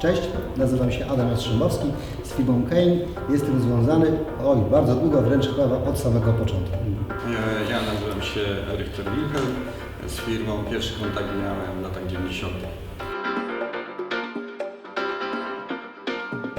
Cześć, nazywam się Adam Jastrzębowski z firmą Kane. Jestem związany, oj, bardzo długo, wręcz chyba od samego początku. E, Ja nazywam się Richter Wilhelm. Z firmą pierwszy kontakt miałem w latach 90.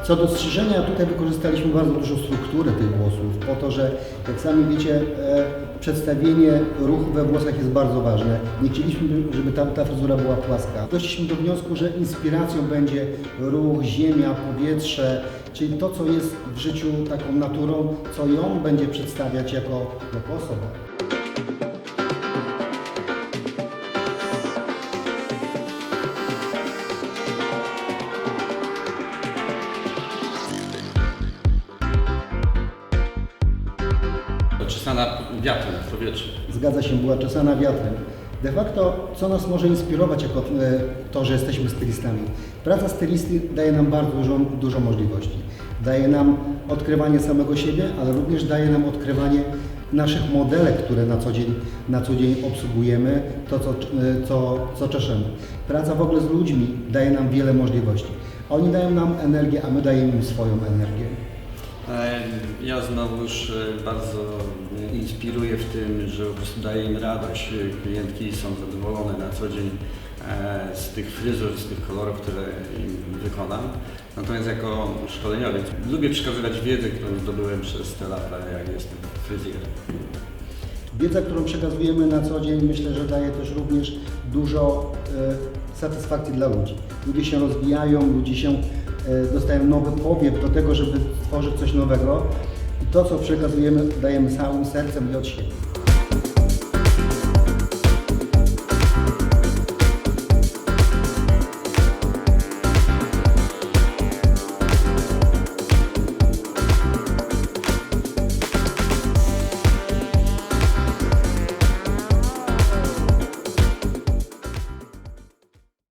Co do strzyżenia, tutaj wykorzystaliśmy bardzo dużo struktury tych włosów, po to, że jak sami wiecie, e, przedstawienie ruchu we włosach jest bardzo ważne. Nie chcieliśmy, żeby ta, ta fryzura była płaska. Doszliśmy do wniosku, że inspiracją będzie ruch, ziemia, powietrze, czyli to, co jest w życiu taką naturą, co ją będzie przedstawiać jako, jako osobę. Czesana wiatrem w powietrzu. Zgadza się, była czesana wiatrem. De facto, co nas może inspirować jako e, to, że jesteśmy stylistami? Praca stylisty daje nam bardzo dużo, dużo możliwości. Daje nam odkrywanie samego siebie, ale również daje nam odkrywanie naszych modelek, które na co dzień, na co dzień obsługujemy, to co, e, co, co czeszemy. Praca w ogóle z ludźmi daje nam wiele możliwości. Oni dają nam energię, a my dajemy im swoją energię. E, Ja znowuż e, bardzo mnie inspiruję w tym, że po prostu daję im radość. Klientki są zadowolone na co dzień e, z tych fryzur, z tych kolorów, które im wykonam. Natomiast jako szkoleniowiec lubię przekazywać wiedzę, którą zdobyłem przez te lata, jak jestem fryzjerem. Wiedza, którą przekazujemy na co dzień, myślę, że daje też również dużo e, satysfakcji dla ludzi. Ludzie się rozwijają, ludzie się e, dostają nowy powiew do tego, żeby stworzyć coś nowego. I to, co przekazujemy, dajemy całym sercem i od siebie.